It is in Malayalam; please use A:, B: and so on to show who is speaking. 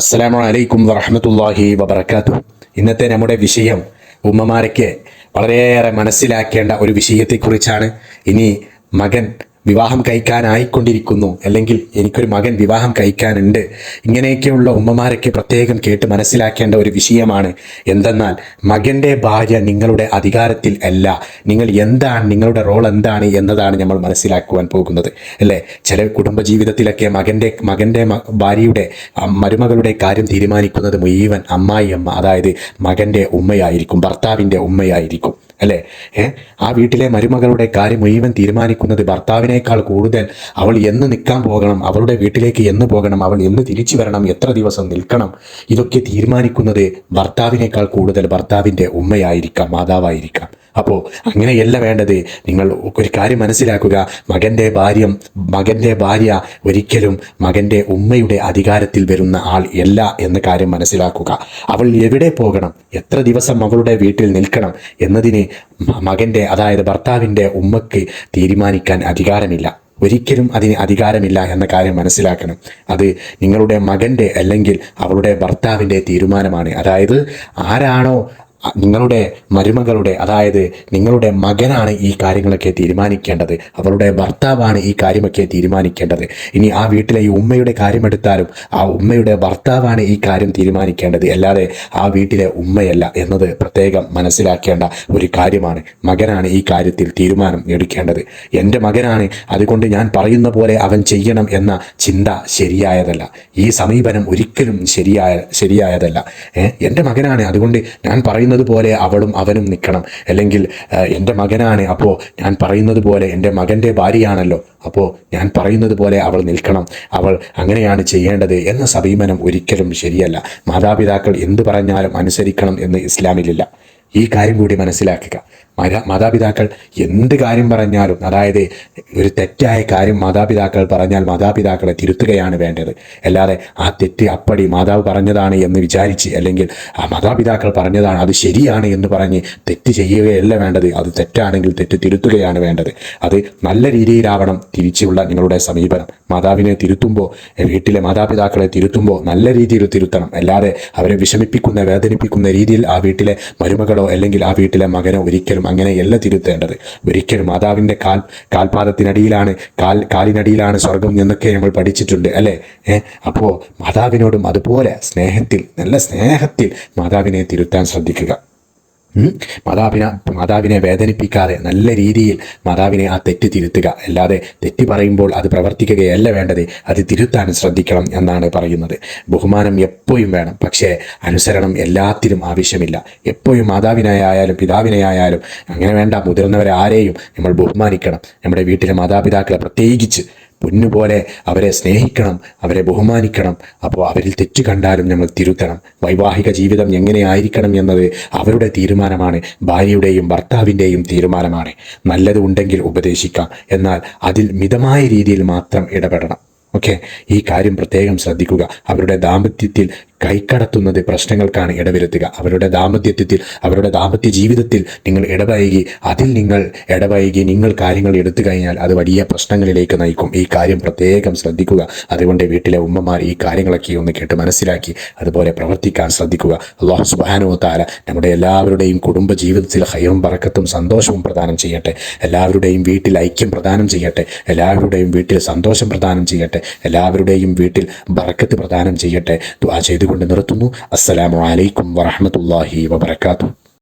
A: അസ്സലാമു അലൈക്കും വറഹമത്തല്ലാഹി വബർക്കാത്തു ഇന്നത്തെ നമ്മുടെ വിഷയം ഉമ്മമാരയ്ക്ക് വളരെയേറെ മനസ്സിലാക്കേണ്ട ഒരു വിഷയത്തെക്കുറിച്ചാണ്. ഇനി മകൻ വിവാഹം കഴിക്കാനായിക്കൊണ്ടിരിക്കുന്നു. അല്ലെങ്കിൽ എനിക്കൊരു മകൻ വിവാഹം കഴിക്കാനുണ്ട്. ഇങ്ങനെയൊക്കെയുള്ള ഉമ്മമാരൊക്കെ പ്രത്യേകം കേട്ട് മനസ്സിലാക്കേണ്ട ഒരു വിഷയമാണ് എന്തെന്നാൽ മകന്റെ ഭാര്യ നിങ്ങളുടെ അധികാരത്തിൽ അല്ല. നിങ്ങൾ എന്താണ് നിങ്ങളുടെ റോൾ എന്താണ് എന്നതാണ് നമ്മൾ മനസ്സിലാക്കുവാൻ പോകുന്നത്. അല്ലേ? ചില കുടുംബജീവിതത്തിലൊക്കെ മകന്റെ മകന്റെ ഭാര്യയുടെ മരുമകളുടെ കാര്യം തീരുമാനിക്കുന്നത് മുഴുവൻ അമ്മായി അമ്മ അതായത് മകന്റെ ഉമ്മയായിരിക്കും ഭർത്താവിന്റെ ഉമ്മയായിരിക്കും. അല്ലേ? ഏ? ആ വീട്ടിലെ മരുമകളുടെ കാര്യം മുഴുവൻ തീരുമാനിക്കുന്നത് ഭർത്താവിനേക്കാൾ കൂടുതൽ അവൾ എന്ന് നിൽക്കാൻ പോകണം അവളുടെ വീട്ടിലേക്ക് എന്ന് പോകണം അവൾ എന്ന് തിരിച്ചു വരണം എത്ര ദിവസം നിൽക്കണം? ഇതൊക്കെ തീരുമാനിക്കുന്നത് ഭർത്താവിനേക്കാൾ കൂടുതൽ ഭർത്താവിന്റെ ഉമ്മയായിരിക്കാം മാതാവായിരിക്കാം. അപ്പോൾ അങ്ങനെയല്ല വേണ്ടത്. നിങ്ങൾ ഒരു കാര്യം മനസ്സിലാക്കുക. മകന്റെ ഭാര്യ മകന്റെ ഭാര്യ ഒരിക്കലും മകന്റെ ഉമ്മയുടെ അധികാരത്തിൽ വരുന്ന ആൾ അല്ല എന്ന കാര്യം മനസ്സിലാക്കുക. അവൾ എവിടെ പോകണം? എത്ര ദിവസം അവളുടെ വീട്ടിൽ നിൽക്കണം എന്നതിന് മകന്റെ അതായത് ഭർത്താവിന്റെ ഉമ്മക്ക് തീരുമാനിക്കാൻ അധികാരമില്ല. ഒരിക്കലും അതിന് അധികാരമില്ല എന്ന കാര്യം മനസ്സിലാക്കണം. അത് നിങ്ങളുടെ മകന്റെ അല്ലെങ്കിൽ അവളുടെ ഭർത്താവിന്റെ തീരുമാനമാണ്. അതായത് ആരാണോ നിങ്ങളുടെ മരുമകളുടെ അതായത് നിങ്ങളുടെ മകനാണ് ഈ കാര്യങ്ങളൊക്കെ തീരുമാനിക്കേണ്ടത്. അവളുടെ ഭർത്താവാണ് ഈ കാര്യമൊക്കെ തീരുമാനിക്കേണ്ടത്. ഇനി ആ വീട്ടിലെ ഈ ഉമ്മയുടെ കാര്യമെടുത്താലും ആ ഉമ്മയുടെ ഭർത്താവാണ് ഈ കാര്യം തീരുമാനിക്കേണ്ടത്. അല്ലാതെ ആ വീട്ടിലെ ഉമ്മയല്ല എന്നത് പ്രത്യേകം മനസ്സിലാക്കേണ്ട ഒരു കാര്യമാണ്. മകനാണ് ഈ കാര്യത്തിൽ തീരുമാനം എടുക്കേണ്ടത്. എന്റെ മകനാണ് അതുകൊണ്ട് ഞാൻ പറയുന്ന പോലെ അവൻ ചെയ്യണം എന്ന ചിന്ത ശരിയായതല്ല. ഈ സമീപനം ഒരിക്കലും ശരിയായ ശരിയായതല്ല. എന്റെ മകനാണ് അതുകൊണ്ട് ഞാൻ പറയുന്നത് പോലെ അവളും അവനും നിൽക്കണം. അല്ലെങ്കിൽ എന്റെ മകനാണ് അപ്പോൾ ഞാൻ പറയുന്നത് പോലെ എന്റെ മകന്റെ ഭാര്യയാണല്ലോ അപ്പോൾ ഞാൻ പറയുന്നത് പോലെ അവൾ നിൽക്കണം. അവൾ അങ്ങനെയാണ് ചെയ്യേണ്ടത് എന്ന സമീപനം ഒരിക്കലും ശരിയല്ല. മാതാപിതാക്കൾ എന്ത് പറഞ്ഞാലും അനുസരിക്കണം എന്ന് ഇസ്ലാമിലില്ല. ഈ കാര്യം കൂടി മനസ്സിലാക്കുക. മാതാ- മാതാപിതാക്കൾ എന്ത് കാര്യം പറഞ്ഞാലും അതായത് ഒരു തെറ്റായ കാര്യം മാതാപിതാക്കൾ പറഞ്ഞാൽ മാതാപിതാക്കളെ തിരുത്തുകയാണ് വേണ്ടത്. അല്ലാതെ ആ തെറ്റ് അപ്പടി മാതാവ് പറഞ്ഞതാണ് എന്ന് വിചാരിച്ച് അല്ലെങ്കിൽ ആ മാതാപിതാക്കൾ പറഞ്ഞതാണ് അത് ശരിയാണ് എന്ന് പറഞ്ഞ് തെറ്റ് ചെയ്യുകയല്ല വേണ്ടത്. അത് തെറ്റാണെങ്കിൽ തെറ്റ് തിരുത്തുകയാണ് വേണ്ടത്. അത് നല്ല രീതിയിലാവണം തിരിച്ചുള്ള നിങ്ങളുടെ സമീപനം. മാതാവിനെ തിരുത്തുമ്പോൾ വീട്ടിലെ മാതാപിതാക്കളെ തിരുത്തുമ്പോൾ നല്ല രീതിയിൽ തിരുത്തണം. അല്ലാതെ അവരെ വിഷമിപ്പിക്കുന്ന വേദനിപ്പിക്കുന്ന രീതിയിൽ ആ വീട്ടിലെ മരുമകളോ അല്ലെങ്കിൽ ആ വീട്ടിലെ മകനോ ഒരിക്കലും അങ്ങനെയല്ല തിരുത്തേണ്ടത്. ഒരിക്കലും മാതാവിന്റെ കാൽ കാൽപാദത്തിനടിയിലാണ് കാൽ കാലിനടിയിലാണ് സ്വർഗം എന്നൊക്കെ നമ്മൾ പഠിച്ചിട്ടുണ്ട് അല്ലേ? ഏഹ് അപ്പോൾ മാതാവിനോടും അതുപോലെ സ്നേഹത്തിൽ നല്ല സ്നേഹത്തിൽ മാതാവിനെ തിരുത്താൻ ശ്രദ്ധിക്കുക. മാതാവിനെ മാതാവിനെ വേദനിപ്പിക്കാതെ നല്ല രീതിയിൽ മാതാവിനെ ആ തെറ്റ് തിരുത്തുക. അല്ലാതെ തെറ്റ് പറയുമ്പോൾ അത് പ്രവർത്തിക്കുകയല്ല വേണ്ടത്. അത് തിരുത്താൻ ശ്രദ്ധിക്കണം എന്നാണ് പറയുന്നത്. ബഹുമാനം എപ്പോഴും വേണം. പക്ഷേ അനുസരണം എല്ലാത്തിലും ആവശ്യമില്ല. എപ്പോഴും മാതാവിനെയായാലും പിതാവിനെ ആയാലും അങ്ങനെ വേണ്ട. മുതിർന്നവരെ ആരെയും നമ്മൾ ബഹുമാനിക്കണം. നമ്മുടെ വീട്ടിലെ മാതാപിതാക്കളെ പ്രത്യേകിച്ച് പൊന്നുപോലെ അവരെ സ്നേഹിക്കണം അവരെ ബഹുമാനിക്കണം. അപ്പോൾ അവരിൽ തെറ്റ് കണ്ടാലും നമ്മൾ തിരുത്തണം. വൈവാഹിക ജീവിതം എങ്ങനെയായിരിക്കണം എന്നത് അവരുടെ തീരുമാനമാണ് ഭാര്യയുടെയും ഭർത്താവിന്റെയും തീരുമാനമാണ്. നല്ലത് ഉണ്ടെങ്കിൽ ഉപദേശിക്കാം. എന്നാൽ അതിൽ മിതമായ രീതിയിൽ മാത്രം ഇടപെടണം. ഓക്കെ? ഈ കാര്യം പ്രത്യേകം ശ്രദ്ധിക്കുക. അവരുടെ ദാമ്പത്യത്തിൽ കൈക്കടത്തുന്നത് പ്രശ്നങ്ങൾക്കാണ് ഇടവരുത്തുക. അവരുടെ ദാമ്പത്യത്തിൽ അവരുടെ ദാമ്പത്യ ജീവിതത്തിൽ നിങ്ങൾ ഇടപഴകി അതിൽ നിങ്ങൾ ഇടപഴകി നിങ്ങൾ കാര്യങ്ങൾ എടുത്തു കഴിഞ്ഞാൽ അത് വലിയ പ്രശ്നങ്ങളിലേക്ക് നയിക്കും. ഈ കാര്യം പ്രത്യേകം ശ്രദ്ധിക്കുക. അതുകൊണ്ട് വീട്ടിലെ ഉമ്മമാർ ഈ കാര്യങ്ങളൊക്കെ ഒന്ന് കേട്ട് മനസ്സിലാക്കി അതുപോലെ പ്രവർത്തിക്കാൻ ശ്രദ്ധിക്കുക. അള്ളാഹു സുബാനോ താല നമ്മുടെ എല്ലാവരുടെയും കുടുംബ ജീവിതത്തിൽ ഹൈറും പറക്കത്തും സന്തോഷവും പ്രദാനം ചെയ്യട്ടെ. എല്ലാവരുടെയും വീട്ടിൽ ഐക്യം പ്രദാനം ചെയ്യട്ടെ. എല്ലാവരുടെയും വീട്ടിൽ സന്തോഷം പ്രദാനം ചെയ്യട്ടെ. എല്ലാവരുടെയും വീട്ടിൽ ബറക്കത്ത് പ്രദാനം ചെയ്യട്ടെ. ദുആ ചെയ്തുകൊണ്ട് നിർത്തുന്നു. അസ്സലാമു അലൈക്കും വറഹ്മത്തുള്ളാഹി വബറകാതുഹു.